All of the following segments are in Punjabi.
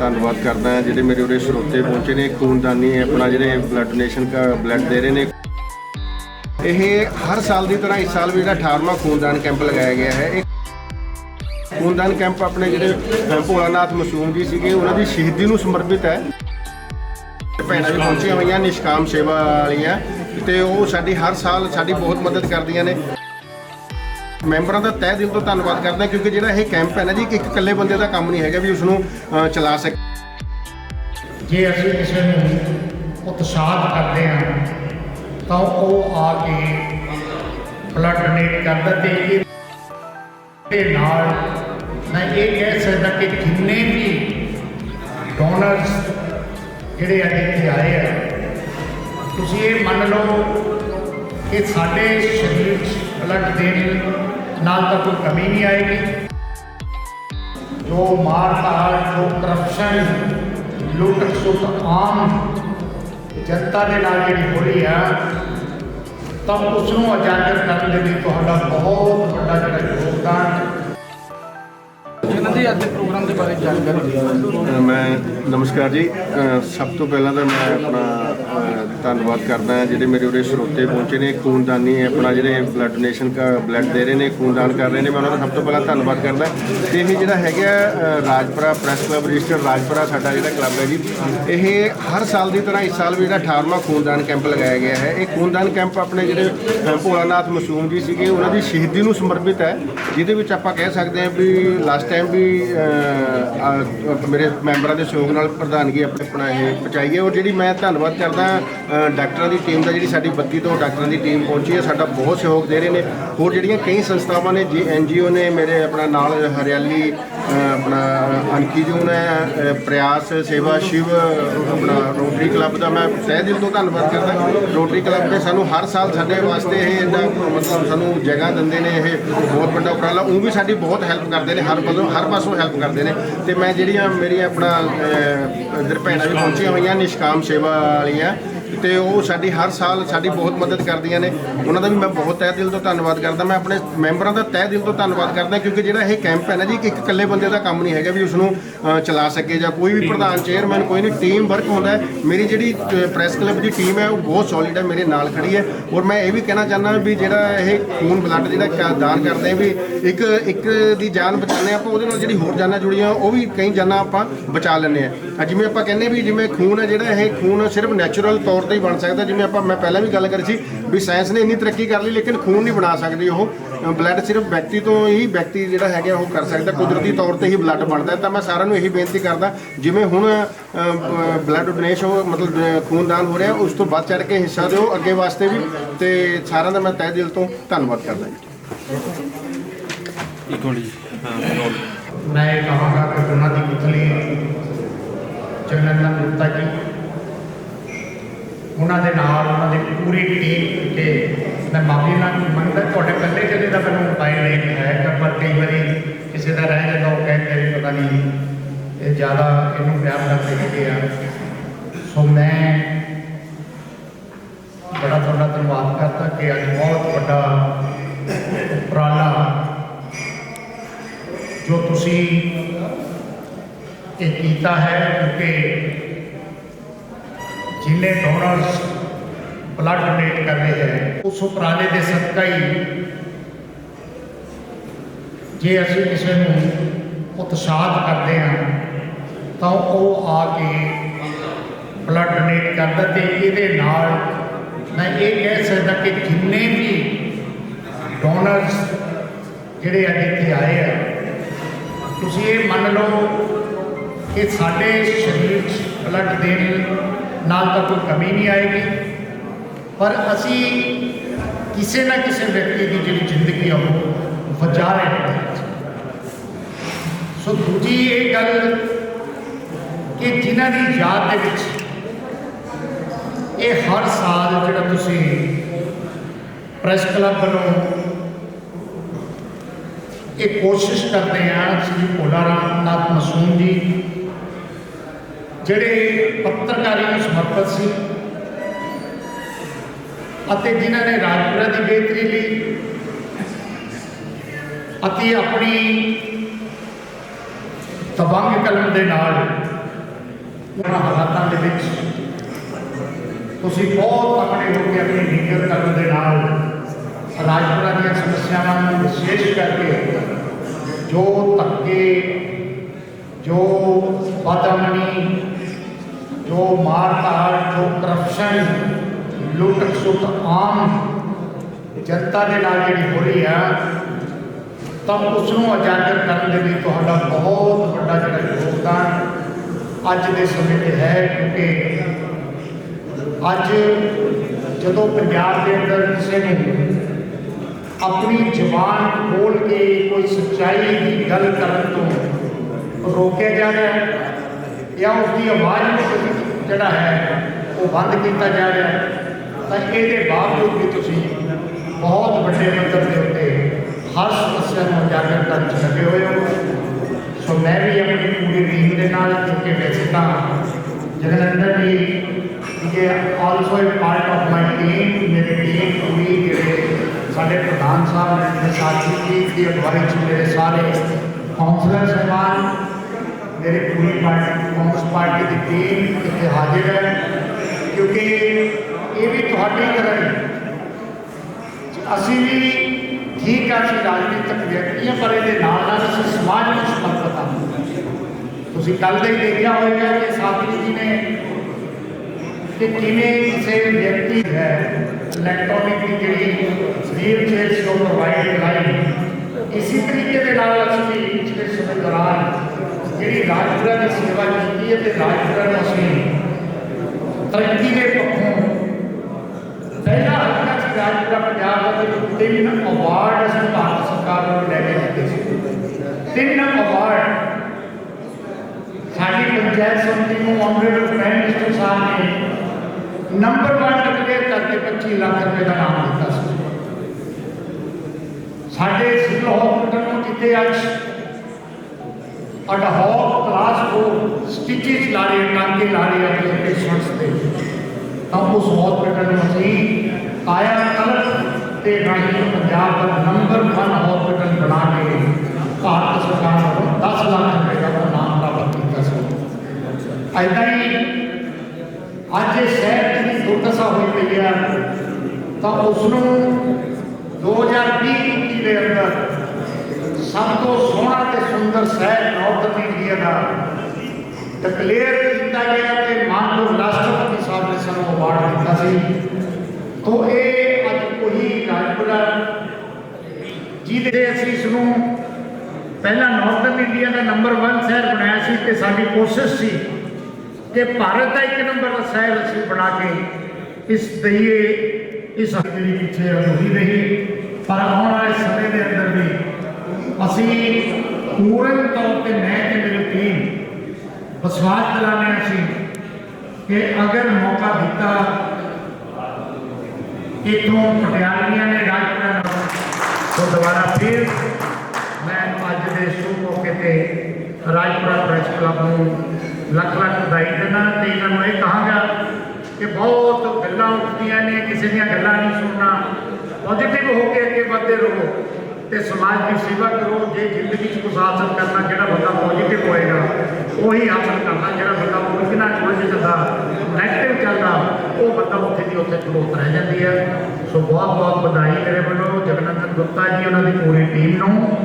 ਧੰਨਵਾਦ ਕਰਦਾ ਹਾਂ ਜਿਹੜੇ ਮੇਰੇ ਉਰੇ ਸਰੋਤੇ ਪਹੁੰਚੇ ਨੇ ਖੂਨਦਾਨੀ ਆਪਣਾ ਜਿਹੜੇ ਬਲੱਡ ਡੋਨੇਸ਼ਨ ਦਾ ਬਲੱਡ ਦੇ ਰਹੇ ਨੇ। ਇਹ ਹਰ ਸਾਲ ਦੀ ਤਰ੍ਹਾਂ ਇਸ ਸਾਲ ਵੀ ਜਿਹੜਾ 18ਵਾਂ ਖੂਨਦਾਨ ਕੈਂਪ ਲਗਾਇਆ ਗਿਆ ਹੈ। ਇਹ ਖੂਨਦਾਨ ਕੈਂਪ ਆਪਣੇ ਜਿਹੜੇ ਅ, ਭੋਲਾਨਾਥ ਮਸੂਮ ਜੀ ਸੀਗੇ ਉਹਨਾਂ ਦੀ ਸ਼ਹੀਦੀ ਨੂੰ ਸਮਰਪਿਤ ਹੈ। ਭੈਣਾਂ ਵੀ ਪਹੁੰਚੀਆਂ ਹੋਈਆਂ ਨਿਸ਼ਕਾਮ ਸੇਵਾ ਵਾਲੀਆਂ ਤੇ ਉਹ ਸਾਡੀ ਹਰ ਸਾਲ ਸਾਡੀ ਬਹੁਤ ਮਦਦ ਕਰਦੀਆਂ ਨੇ। ਮੈਂਬਰਾਂ ਦਾ ਤਹਿ ਦਿਲ ਤੋਂ ਧੰਨਵਾਦ ਕਰਦਾ ਕਿਉਂਕਿ ਜਿਹੜਾ ਇਹ ਕੈਂਪ ਹੈ ਨਾ ਜੀ, ਇੱਕ ਇਕੱਲੇ ਬੰਦੇ ਦਾ ਕੰਮ ਨਹੀਂ ਹੈਗਾ ਵੀ ਉਸ ਨੂੰ ਚਲਾ ਸਕੇ ਜੇ ਅਸੀਂ ਕਿਸੇ ਨੂੰ ਉਤਸ਼ਾਹਤ ਕਰਦੇ ਹਾਂ, ਤਾਂ ਉਹ ਆ ਕੇ ਬਲੱਡ ਡੋਨੇਟ ਕਰਦਾ ਤੇ ਇਹਦੇ ਨਾਲ ਮੈਂ ਇਹ ਕਹਿ ਸਕਦਾ ਕਿ ਜਿੰਨੇ ਵੀ ਡੋਨਰਸ ਜਿਹੜੇ ਅੱਜ ਇੱਥੇ ਆਏ ਆ, ਤੁਸੀਂ ਇਹ ਮੰਨ ਲਓ ਕਿ ਸਾਡੇ ਸਰੀਰ 'ਚ ਬਲੱਡ ਦੇਣ ਨਾਲ ਤਾਂ ਕੋਈ ਕਮੀ ਨਹੀਂ ਆਏਗੀ। ਜੋ ਮਾਰ ਧਾੜ ਜੋ ਕਰਪਸ਼ਨ ਲੁੱਟ ਖਸੁੱਟ ਆਮ ਜਨਤਾ ਦੇ ਨਾਲ ਜਿਹੜੀ ਹੋ ਰਹੀ ਆ, ਤਾਂ ਉਸ ਨੂੰ ਉਜਾਗਰ ਕਰਨ ਦੇ ਲਈ ਤੁਹਾਡਾ ਬਹੁਤ ਵੱਡਾ ਜਿਹੜਾ ਯੋਗਦਾਨ ਇਹਨਾਂ ਦੇ ਅੱਜ ਦੇ ਪ੍ਰੋਗਰਾਮ ਦੇ ਬਾਰੇ ਜਾਣਕਾਰੀ ਦਿਓ। ਮੈਂ ਨਮਸਕਾਰ ਜੀ। ਸਭ ਤੋਂ ਪਹਿਲਾਂ ਤਾਂ ਮੈਂ ਆਪਣਾ ਧੰਨਵਾਦ ਕਰਦਾ ਹਾਂ ਜਿਹੜੇ ਮੇਰੇ ਉਰੇ ਸਰੋਤੇ ਪਹੁੰਚੇ ਨੇ ਖੂਨਦਾਨੀ ਆਪਣਾ ਜਿਹੜੇ ਬਲੱਡ ਡੋਨੇਸ਼ਨ ਦਾ ਬਲੱਡ ਦੇ ਰਹੇ ਨੇ ਖੂਨਦਾਨ ਕਰ ਰਹੇ ਨੇ ਮੈਂ ਉਹਨਾਂ ਦਾ ਸਭ ਤੋਂ ਪਹਿਲਾਂ ਧੰਨਵਾਦ ਕਰਦਾ ਤੇ ਇਹ ਜਿਹੜਾ ਹੈਗਾ Rajpura press club register Rajpura ਸਾਡਾ ਜਿਹੜਾ ਕਲੱਬ ਹੈ ਜੀ ਇਹ ਹਰ ਸਾਲ ਦੀ ਤਰ੍ਹਾਂ ਇਸ ਸਾਲ ਵੀ ਜਿਹੜਾ 18ਵਾਂ ਖੂਨਦਾਨ ਕੈਂਪ ਲਗਾਇਆ ਗਿਆ ਹੈ। ਇਹ ਖੂਨਦਾਨ ਕੈਂਪ ਆਪਣੇ ਜਿਹੜੇ ਅ, ਭੋਲਾਨਾਥ ਮਸੂਮ ਜੀ ਸੀਗੇ ਉਹਨਾਂ ਦੀ ਸ਼ਹੀਦੀ ਨੂੰ ਸਮਰਪਿਤ ਹੈ ਜਿਹਦੇ ਵਿੱਚ ਆਪਾਂ ਕਹਿ ਸਕਦੇ ਹਾਂ ਵੀ ਲਾਸਟ ਟਾਈਮ ਵੀ ਅ, ਅ, ਮੇਰੇ ਮੈਂਬਰਾਂ ਦੇ ਸਹਿਯੋਗ ਨਾਲ ਪ੍ਰਧਾਨਗੀ ਆਪਣੇ ਆਪਣਾ ਇਹ ਪਹੁੰਚਾਈ ਹੈ। ਔਰ ਜਿਹੜੀ ਮੈਂ ਧੰਨਵਾਦ ਕਰਦਾ ਅ, ਡਾਕਟਰਾਂ ਦੀ ਟੀਮ ਦਾ ਜਿਹੜੀ ਸਾਡੀ 32 ਤੋਂ ਡਾਕਟਰਾਂ ਦੀ ਟੀਮ ਪਹੁੰਚੀ ਹੈ ਸਾਡਾ ਬਹੁਤ ਸਹਿਯੋਗ ਦੇ ਰਹੇ ਨੇ। ਹੋਰ ਜਿਹੜੀਆਂ ਕਈ ਸੰਸਥਾਵਾਂ ਨੇ ਜੀ ਐਨਜੀਓ ਨੇ ਮੇਰੇ ਆਪਣਾ ਨਾਲ ਹਰਿਆਲੀ ਆਪਣਾ ਅਨਕੀਜੂਨ ਹੈ ਅ, ਪ੍ਰਯਾਸ ਸੇਵਾ ਸ਼ਿਵ ਆਪਣਾ ਰੋਟਰੀ ਕਲੱਬ ਦਾ ਮੈਂ ਤਹਿ ਦਿਲ ਤੋਂ ਧੰਨਵਾਦ ਕਰਦਾ। ਰੋਟਰੀ ਕਲੱਬ ਨੇ ਸਾਨੂੰ ਹਰ ਸਾਲ ਸਾਡੇ ਵਾਸਤੇ ਇਹ ਇੰਨਾ ਮਤਲਬ ਸਾਨੂੰ ਜਗ੍ਹਾ ਦਿੰਦੇ ਨੇ ਇਹ ਬਹੁਤ ਵੱਡਾ ਉਪਰਾਲਾ। ਉਹ ਵੀ ਸਾਡੀ ਬਹੁਤ ਹੈਲਪ ਕਰਦੇ ਨੇ ਹਰ ਪਾਸੋਂ ਹਰ ਪਾਸੋਂ ਹੈਲਪ ਕਰਦੇ ਨੇ। ਤੇ ਮੈਂ ਜਿਹੜੀਆਂ ਮੇਰੀਆਂ ਆਪਣਾ ਅ, ਇੱਧਰ ਭੈਣਾਂ ਵੀ ਪਹੁੰਚੀਆਂ ਹੋਈਆਂ ਨਿਸ਼ਕਾਮ ਸੇਵਾ ਵਾਲੀਆਂ ਤੇ ਉਹ ਸਾਡੀ ਹਰ ਸਾਲ ਸਾਡੀ ਬਹੁਤ ਮਦਦ ਕਰਦੀਆਂ ਨੇ। ਉਹਨਾਂ ਦਾ ਵੀ ਮੈਂ ਬਹੁਤ ਤਹਿ ਦਿਲ ਤੋਂ ਧੰਨਵਾਦ ਕਰਦਾ। ਮੈਂ ਆਪਣੇ ਮੈਂਬਰਾਂ ਦਾ ਤਹਿ ਦਿਲ ਤੋਂ ਧੰਨਵਾਦ ਕਰਦਾ ਕਿਉਂਕਿ ਜਿਹੜਾ ਇਹ ਕੈਂਪ ਹੈ ਨਾ ਜੀ, ਇੱਕ ਇਕੱਲੇ ਬੰਦੇ ਦਾ ਕੰਮ ਨਹੀਂ ਹੈਗਾ ਵੀ ਉਸ ਨੂੰ ਚਲਾ ਸਕੇ ਜਾਂ ਕੋਈ ਵੀ ਪ੍ਰਧਾਨ, ਚੇਅਰਮੈਨ, ਕੋਈ ਨਹੀਂ, ਟੀਮ ਵਰਕ ਹੁੰਦਾ ਹੈ। ਮੇਰੀ ਜਿਹੜੀ ਪ੍ਰੈਸ ਕਲੱਬ ਦੀ ਟੀਮ ਹੈ, ਉਹ ਬਹੁਤ ਸੋਲਿਡ ਹੈ, ਮੇਰੇ ਨਾਲ ਖੜੀ ਹੈ। ਔਰ ਮੈਂ ਇਹ ਵੀ ਕਹਿਣਾ ਚਾਹੁੰਦਾ ਵੀ ਜਿਹੜਾ ਇਹ ਖੂਨ ਬਲੱਡ ਜਿਹੜਾ ਦਾਨ ਕਰਦੇ ਆ ਵੀ ਇੱਕ ਇੱਕ ਦੀ ਜਾਨ ਬਚਾਉਂਦੇ ਹਾਂ ਆਪਾਂ, ਉਹਦੇ ਨਾਲ ਜਿਹੜੀ ਹੋਰ ਜਾਨਾਂ ਜੁੜੀਆਂ, ਉਹ ਵੀ ਕਈ ਜਾਨਾਂ ਆਪਾਂ ਬਚਾ ਲੈਂਦੇ ਆ ਜਿਵੇਂ ਆਪਾਂ ਕਹਿੰਦੇ ਵੀ ਜਿਵੇਂ ਖੂਨ ਹੈ ਜਿਹੜਾ, ਇਹ ਖੂਨ ਸਿਰਫ ਨੈਚੁਰਲ ਤੌਰ ਤੇ ਹੀ ਬਣ ਸਕਦਾ। ਜਿਵੇਂ ਆਪਾਂ ਮੈਂ ਪਹਿਲਾਂ ਵੀ ਗੱਲ ਕਰੀ ਸੀ ਵੀ ਸਾਇੰਸ ਨੇ ਇੰਨੀ ਤਰੱਕੀ ਕਰ ਲਈ ਲੇਕਿਨ ਖੂਨ ਨਹੀਂ ਬਣਾ ਸਕਦੀ ਉਹ। ਬਲੱਡ ਸਿਰਫ ਵਿਅਕਤੀ ਤੋਂ ਹੀ ਵਿਅਕਤੀ ਜਿਹੜਾ ਹੈਗਾ ਉਹ ਕਰ ਸਕਦਾ। ਕੁਦਰਤੀ ਤੌਰ ਤੇ ਹੀ ਬਲੱਡ ਬਣਦਾ। ਤਾਂ ਮੈਂ ਸਾਰਿਆਂ ਨੂੰ ਇਹੀ ਬੇਨਤੀ ਕਰਦਾ ਜਿਵੇਂ ਹੁਣ ਬਲੱਡ ਡੋਨੇਸ਼ਨ ਮਤਲਬ ਖੂਨਦਾਨ ਹੋ ਰਿਹਾ ਉਸ ਤੋਂ ਵੱਧ ਚੜ ਕੇ ਹਿੱਸਾ ਦਿਓ ਅੱਗੇ ਵਾਸਤੇ ਵੀ। ਤੇ ਸਾਰਿਆਂ ਦਾ ਮੈਂ ਤਹਿ ਦਿਲ ਤੋਂ ਧੰਨਵਾਦ ਕਰਦਾ ਜੀ। ਇੱਕ ਮਿੰਟ ਜੀ। ਹਾਂ ਮੈਂ ਕਹਾਂਗਾ ਕਿ ਉਹਨਾਂ ਦੀ ਪੁਤਲੀ ਜਗਨੰਦਨ ਗੁਪਤਾ ਜੀ। ਉਹਨਾਂ ਦੇ ਨਾਲ ਉਹਨਾਂ ਦੀ ਪੂਰੀ ਟੀਮ ਤੇ ਮੈਂ ਮਾਫੀ ਨਾਲ ਮੰਗਦਾ ਤੁਹਾਡੇ ਇਕੱਲੇ ਕਦੇ ਦਾ ਮੈਨੂੰ ਮੋਬਾਈਲ ਨਹੀਂ ਹੈ, ਪਰ ਕਈ ਵਾਰੀ ਕਿਸੇ ਦਾ ਰਹਿ ਜਾਂਦਾ, ਉਹ ਕਹਿੰਦੇ ਵੀ ਪਤਾ ਨਹੀਂ ਇਹ ਜ਼ਿਆਦਾ ਇਹਨੂੰ ਪਿਆਰ ਕਰਦੇ ਹੈਗੇ ਆ। ਸੋ ਮੈਂ ਬੜਾ ਤੁਹਾਡਾ ਧੰਨਵਾਦ ਕਰਦਾ ਕਿ ਅੱਜ ਬਹੁਤ ਵੱਡਾ ਉਪਰਾਲਾ ਜੋ ਤੁਸੀਂ ਇਹ ਕੀਤਾ ਹੈ, ਕਿਉਂਕਿ ਜਿੰਨੇ ਡੋਨਰਸ ਬਲੱਡ ਡੋਨੇਟ ਕਰ ਰਹੇ ਹੈ ਉਸ ਉਪਰਾਲੇ ਦੇ ਸਦਕਾ ਹੀ ਜੇ ਅਸੀਂ ਕਿਸੇ ਨੂੰ ਉਤਸ਼ਾਹਤ ਕਰਦੇ ਹਾਂ, ਤਾਂ ਉਹ ਆ ਕੇ ਬਲੱਡ ਡੋਨੇਟ ਕਰਦਾ ਤੇ ਇਹਦੇ ਨਾਲ ਮੈਂ ਇਹ ਕਹਿ ਸਕਦਾ ਕਿ ਜਿੰਨੇ ਵੀ ਡੋਨਰਸ ਜਿਹੜੇ ਅੱਜ ਇੱਥੇ ਆਏ ਆ, ਤੁਸੀਂ ਇਹ ਮੰਨ ਲਓ ਕਿ ਸਾਡੇ ਸਰੀਰ 'ਚ ਬਲੱਡ ਦੇਣ ਨਾਲ ਤਾਂ ਕੋਈ ਕਮੀ ਨਹੀਂ ਆਏਗੀ। ਪਰ ਅਸੀਂ ਕਿਸੇ ਨਾ ਕਿਸੇ ਵਿਅਕਤੀ ਦੀ ਜਿਹੜੀ ਜ਼ਿੰਦਗੀ ਆ, ਉਹ ਵਜਾ ਰਹੇ ਹਾਂ। ਸੋ ਦੂਜੀ ਇਹ ਗੱਲ ਕਿ ਜਿਨ੍ਹਾਂ ਦੀ ਯਾਦ ਦੇ ਵਿੱਚ ਇਹ ਹਰ ਸਾਲ ਜਿਹੜਾ ਤੁਸੀਂ ਪ੍ਰੈਸ ਕਲੱਬ ਵੱਲੋਂ ਇਹ ਕੋਸ਼ਿਸ਼ ਕਰਦੇ ਆ, ਸ੍ਰੀ ਭੋਲਾ ਰਾਮ ਨਾਥ ਮਸੂਮ ਜੀ ਜਿਹੜੇ ਪੱਤਰਕਾਰੀ ਨੂੰ ਸਮਰਪਿਤ ਸੀ ਅਤੇ ਜਿਨ੍ਹਾਂ ਨੇ ਰਾਜਪੁਰਾ ਦੀ ਬਿਹਤਰੀ ਲਈ ਅਤੇ ਆਪਣੀ ਤਬੰਗ ਕਲਮ ਦੇ ਨਾਲ ਉਹਨਾਂ ਹਾਲਾਤਾਂ ਦੇ ਵਿੱਚ ਤੁਸੀਂ ਬਹੁਤ ਤਕੜੇ ਹੋ ਕੇ ਆਪਣੀ ਨੀਅਤ ਕਰਨ ਦੇ ਨਾਲ ਰਾਜਪੁਰਾ ਦੀਆਂ ਸਮੱਸਿਆਵਾਂ ਨੂੰ ਵਿਸ਼ੇਸ਼ ਕਰਕੇ ਜੋ ਧੱਕੇ, ਜੋ ਬਦਅਮਨੀ ਜੋ ਮਾਰਕਾਟ ਜੋ ਕਰਪਸ਼ਨ, ਲੁੱਟ ਖਸੁੱਟ ਆਮ ਜਨਤਾ ਦੇ ਨਾਲ ਜਿਹੜੀ ਹੋ ਰਹੀ ਆ, ਤਾਂ ਉਸ ਨੂੰ ਉਜਾਗਰ ਕਰਨ ਦੇ ਲਈ ਤੁਹਾਡਾ ਬਹੁਤ ਵੱਡਾ ਜਿਹੜਾ ਯੋਗਦਾਨ ਅੱਜ ਦੇ ਸਮੇਂ ਤੇ ਹੈ, ਕਿਉਂਕਿ ਅੱਜ ਜਦੋਂ ਪੰਜਾਬ ਦੇ ਅੰਦਰ ਕਿਸੇ ਨੂੰ ਆਪਣੀ ਜ਼ੁਬਾਨ ਖੋਲ ਕੇ ਕੋਈ ਸੱਚਾਈ ਦੀ ਗੱਲ ਕਰਨ ਤੋਂ ਰੋਕਿਆ ਜਾ ਹੈ ਜਾਂ ਉਸ ਦੀ ਆਵਾਜ਼ ਨੂੰ ਜਿਹੜਾ ਹੈ? ਉਹ ਬੰਦ ਕੀਤਾ ਜਾ ਰਿਹਾ ਹੈ। ਤਾਂ ਇਹਦੇ ਬਾਵਜੂਦ ਵੀ ਤੁਸੀਂ ਬਹੁਤ ਵੱਡੇ ਪੱਧਰ ਦੇ ਉੱਤੇ ਹਰ ਸਮੱਸਿਆ ਨੂੰ ਉਜਾਗਰ ਕਰਨ 'ਚ ਲੱਗੇ ਹੋਏ ਹੋ। ਸੋ ਮੈਂ ਵੀ ਆਪਣੀ ਪੂਰੀ ਟੀਮ ਦੇ ਨਾਲ ਕਿਉਂਕਿ ਵੈਸੇ ਤਾਂ ਜਗਨੰਦਰ ਜੀ, ਇਹ also a part of my team ਮੇਰੀ ਟੀਮ ਪੂਰੀ ਜਿਹੜੇ ਸਾਡੇ ਪ੍ਰਧਾਨ ਸਾਹਿਬ ਨੇ ਮੇਰੇ ਸਾਥੀ ਜੀ ਦੀ ਅਗਵਾਈ 'ਚ ਮੇਰੇ ਸਾਰੇ ਕਾਉਂਸਲਰ ਸਹਿਬਾਨ ਮੇਰੇ ਪੂਰੀ ਪਾਰਟੀ ਕਾਂਗਰਸ ਪਾਰਟੀ ਦੀ ਟੀਮ ਇੱਥੇ ਹਾਜ਼ਰ ਹੈ। ਕਿਉਂਕਿ ਇਹ ਵੀ ਤੁਹਾਡੀ ਤਰ੍ਹਾਂ ਹੀ। ਅਸੀਂ ਵੀ ਠੀਕ ਆ, ਅਸੀਂ ਰਾਜਨੀਤਿਕ ਵਿਅਕਤੀਆਂ ਪਰ ਇਹਦੇ ਨਾਲ ਨਾਲ ਅਸੀਂ ਸਮਾਜ ਨੂੰ ਸਮਰਪਿਤ ਹਾਂ। ਤੁਸੀਂ ਕੱਲ ਦੇ ਹੀ ਦੇਖਿਆ ਹੋਵੇਗਾ ਕਿ ਸਾਥੀ ਜੀ ਨੇ ਕਿ ਕਿਵੇਂ ਕਿਸੇ ਵਿਅਕਤੀ ਹੈ ਇਲੈਕਟ੍ਰੋਨਿਕ ਦੀ ਜਿਹੜੀ ਵੀਲ ਚੇਅਰ ਸੀ ਉਹ ਪ੍ਰੋਵਾਈਡ ਕਰਾਈ ਇਸੇ ਤਰੀਕੇ ਦੇ ਨਾਲ ਅਸੀਂ ਪਿਛਲੇ ਸਮੇਂ ਦੌਰਾਨ ਜਿਹੜੀ ਰਾਜਪੁਰਾ ਦੀ ਸੇਵਾ ਕੀਤੀ ਹੈ ਤੇ ਰਾਜਪੁਰਾ ਨੂੰ ਅਸੀਂ ਤਰੱਕੀ ਦੇ ਪੱਖੋਂ ਪਹਿਲਾ ਹਲਕਾ ਸੀ ਰਾਜਪੁਰਾ ਪੰਜਾਬ ਦਾ ਤੇ ਤਿੰਨ ਅਵਾਰਡ ਅਸੀਂ ਭਾਰਤ ਸਰਕਾਰ ਨੂੰ ਲੈ ਕੇ ਦਿੱਤੇ ਸੀ ਤਿੰਨ ਅਵਾਰਡ ਸਾਡੀ ਪੰਚਾਇਤ ਸਮਿਤੀ ਨੂੰ ਆਨਰੇਬਲ ਪ੍ਰਾਈਮ ਮਿਨਿਸਟਰ ਸਾਹਿਬ ਨੇ ਨੰਬਰ 1 ਡਿਕਲੇਅਰ ਕਰਕੇ 25 ਲੱਖ ਰੁਪਏ ਦਾ ਨਾਮ ਦਿੱਤਾ ਸੀ ਸਾਡੇ ਸਿਵਲ ਹਸਪੀਟਲ ਨੂੰ ਜਿੱਥੇ ਅੱਜ ਅਡ ਹੌਕ ਕਲਾਸ ਕੋ ਸਟਿਚਸ ਲਾ ਰਹੇ ਟਾਂਕੇ ਲਾ ਰਹੇ ਆਪਣੇ ਪੇਸ਼ੈਂਟਸ ਦੇ ਤਾਂ ਉਸ ਹਸਪੀਟਲ ਨੂੰ ਅਸੀਂ ਕਾਇਆ ਕਲਪ ਤੇ ਰਾਹੀਂ ਪੰਜਾਬ ਦਾ ਨੰਬਰ 1 ਹਸਪੀਟਲ ਬਣਾ ਕੇ ਭਾਰਤ ਸਰਕਾਰ ਵੱਲੋਂ 10 ਲੱਖ ਰੁਪਏ ਦਾ ਨਾਮ ਪ੍ਰਾਪਤ ਕੀਤਾ ਸੀ। ਐਦਾਂ ਹੀ ਅੱਜ ਇਹ ਸ਼ਹਿਰ ਦੀ ਦੁਰਦਸ਼ਾ ਹੋਈ ਪਈ ਹੈ ਤਾਂ ਉਸ ਨੂੰ 2020 ਦੇ ਅੰਦਰ ਸਭ ਤੋਂ ਸੋਹਣਾ ਤੇ ਸੁੰਦਰ ਸ਼ਹਿਰ ਨਾਰਥ ਇੰਡੀਆ ਦਾ। ਡਿਕਲੇਅਰ ਕੀਤਾ ਗਿਆ ਤੇ ਮਾਨਯੋਗ ਰਾਸ਼ਟਰਪਤੀ ਸਾਹਿਬ ਨੇ ਸਾਨੂੰ ਅਵਾਰਡ ਦਿੱਤਾ ਸੀ। ਤੋਂ ਇਹ ਅੱਜ ਕੋਈ ਰਾਜਪੁਰਾ ਜਿਹਦੇ ਅਸੀਂ ਇਸ ਨੂੰ ਪਹਿਲਾਂ ਨਾਰਥ ਇੰਡੀਆ ਦਾ ਨੰਬਰ 1 ਸ਼ਹਿਰ ਬਣਾਇਆ ਸੀ ਤੇ ਸਾਡੀ ਕੋਸ਼ਿਸ਼ ਸੀ ਕਿ ਭਾਰਤ ਦਾ ਇੱਕ ਨੰਬਰ ਦਾ ਸ਼ਹਿਰ ਅਸੀਂ ਬਣਾ ਕੇ ਇਸ ਦਈਏ, ਇਸ ਜਿਹੜੀ ਪਿੱਛੇ ਅਧੂਰੀ ਰਹੀ ਪਰ ਆਉਣ ਵਾਲੇ ਸਮੇਂ ਦੇ ਅੰਦਰ ਵੀ ਅਸੀਂ ਪੂਰਨ ਤੌਰ ਤੇ ਮੈਂ ਤੇ ਮੇਰੀ ਟੀਮ ਵਿਸ਼ਵਾਸ ਦਿਲਾਉਂਦੇ ਹਾਂ ਅਸੀਂ ਕਿ ਅਗਰ ਮੌਕਾ ਦਿੱਤਾ, ਇਥੋਂ ਪਟਿਆਲੀਆਂ ਨੇ ਰਾਜਪੁਰਾ ਨੂੰ ਤੋਂ ਦੁਬਾਰਾ ਫਿਰ ਮੈਂ ਅੱਜ ਦੇ ਸ਼ੁਭ ਮੌਕੇ ਤੇ ਰਾਜਪੁਰਾ ਪ੍ਰੈਸ ਕਲੱਬ ਨੂੰ ਲੱਖ ਲੱਖ ਵਧਾਈ ਦਿੰਦਾ ਤੇ ਇਹਨਾਂ ਨੂੰ ਇਹ ਕਹਾਂਗਾ ਕਿ ਬਹੁਤ ਗੱਲਾਂ ਉੱਠਦੀਆਂ ਨੇ, ਕਿਸੇ ਦੀਆਂ ਗੱਲਾਂ ਨਹੀਂ ਸੁਣਨਾ ਪੋਜ਼ਿਟਿਵ ਹੋ ਕੇ ਅੱਗੇ ਵਧਦੇ ਰਹੋ। ਤੇ ਸਮਾਜ ਦੀ ਸੇਵਾ ਕਰੋ, ਜੇ ਜ਼ਿੰਦਗੀ 'ਚ ਕੁਝ ਹਾਸਲ ਕਰਨਾ ਜਿਹੜਾ ਬੰਦਾ ਪੋਜ਼ਿਟਿਵ ਹੋਏਗਾ, ਉਹੀ ਹਾਸਲ ਕਰਨਾ ਜਿਹੜਾ ਬੰਦਾ ਉਲਝਣਾ ਉਲਝ ਜਾਂਦਾ ਨੈਗੇਟਿਵ ਚੱਲਦਾ ਉਹ ਬੰਦਾ ਉੱਥੇ ਦੀ ਉੱਥੇ ਖਲੋਤ ਰਹਿ ਜਾਂਦੀ ਹੈ ਸੋ ਬਹੁਤ ਬਹੁਤ ਵਧਾਈ ਮੇਰੇ ਵੱਲੋਂ, ਜਗਨੰਦਨ ਗੁਪਤਾ ਜੀ ਉਹਨਾਂ ਦੀ ਪੂਰੀ ਟੀਮ ਨੂੰ।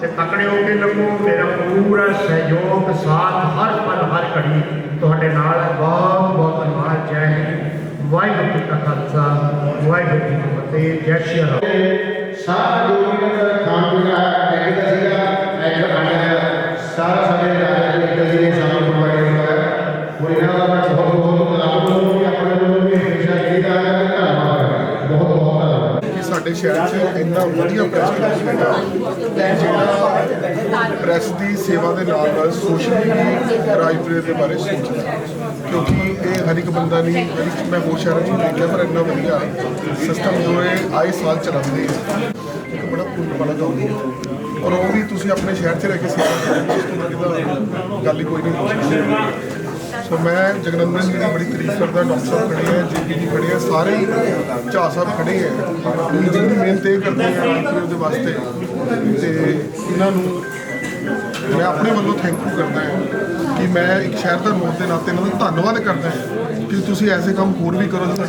ਤੇ ਤਕੜੇ ਹੋ ਕੇ ਲੱਗੋ, ਮੇਰਾ ਪੂਰਾ ਸਹਿਯੋਗ, ਸਾਥ, ਹਰ ਪਲ, ਹਰ ਘੜੀ ਤੁਹਾਡੇ ਨਾਲ। ਹੈ ਬਹੁਤ ਬਹੁਤ ਧੰਨਵਾਦ, ਜੈ ਹਿੰਦ। ਵਾਹਿਗੁਰੂ ਜੀ ਕਾ ਖਾਲਸਾ, ਵਾਹਿਗੁਰੂ ਜੀ ਕੀ ਫਤਿਹ, ਜੈ ਸ਼੍ਰੀ ਰਾਮ। ਸਾਰਾ ਸਾਡੇ ਕਿ ਸਾਡੇ ਸ਼ਹਿਰ 'ਚ ਇੰਨਾ ਵਧੀਆ ਪ੍ਰੈਸ ਕਲੱਬ ਹੈਗਾ ਜਿਹੜਾ ਪ੍ਰੈਸ ਦੀ ਸੇਵਾ ਦੇ ਨਾਲ ਨਾਲ ਸੋਸ਼ਲ ਮੀਡੀਆ ਰਾਜਪੁਰੇ ਦੇ ਬਾਰੇ ਸੋਚਦਾ ਕਿਉਂਕਿ ਇਹ ਹਰ ਇੱਕ ਬੰਦਾ ਨਹੀਂ, ਹਰ ਇੱਕ ਮੈਂ ਹੋਰ ਸ਼ਹਿਰਾਂ 'ਚ ਨਹੀਂ ਦੇਖਿਆ, ਪਰ ਇੰਨਾ ਵਧੀਆ ਸਿਸਟਮ ਜੋ ਹੈ ਆਏ ਸਾਲ ਚਲਾਉਂਦੇ ਆ। ਬੜਾ ਪੁੰਨ ਵਾਲਾ ਔਰ ਉਹ ਵੀ ਤੁਸੀਂ ਆਪਣੇ ਸ਼ਹਿਰ 'ਚ ਰਹਿ ਕੇ ਸੇਵਾ ਕਰਦੇ ਗੱਲ ਹੀ ਕੋਈ ਨਹੀਂ ਹੋ ਸਕਦੀ। ਸੋ ਮੈਂ ਜਗਨੰਦਨ ਜੀ ਦੀ ਬੜੀ ਤਾਰੀਫ ਕਰਦਾ, ਡਾਕਟਰ ਸਾਹਿਬ ਖੜੇ ਹੈ ਜੀਪੀ ਜੀ ਖੜੇ ਹੈ ਸਾਰੇ ਹੀ ਝਾ ਸਾਹਿਬ ਖੜੇ ਹੈ ਇਹ ਮਿਹਨਤ ਇਹ ਕਰਦੇ ਹੈ ਰਾਜਪੁਰੇ ਦੇ ਵਾਸਤੇ। ਤੇ ਇਹਨਾਂ ਨੂੰ ਮੈਂ ਆਪਣੇ ਵੱਲੋਂ ਥੈਂਕ ਯੂ ਕਰਦਾ ਹਾਂ ਕਿ ਮੈਂ ਇੱਕ ਸ਼ਹਿਰ ਦਾ ਲੋਕ ਦੇ ਨਾਤੇ ਇਹਨਾਂ ਦਾ ਧੰਨਵਾਦ ਕਰਦਾ ਹਾਂ ਕਿ ਤੁਸੀਂ ਐਸੇ ਕੰਮ ਹੋਰ ਵੀ ਕਰੋ ਜਿਹਦਾ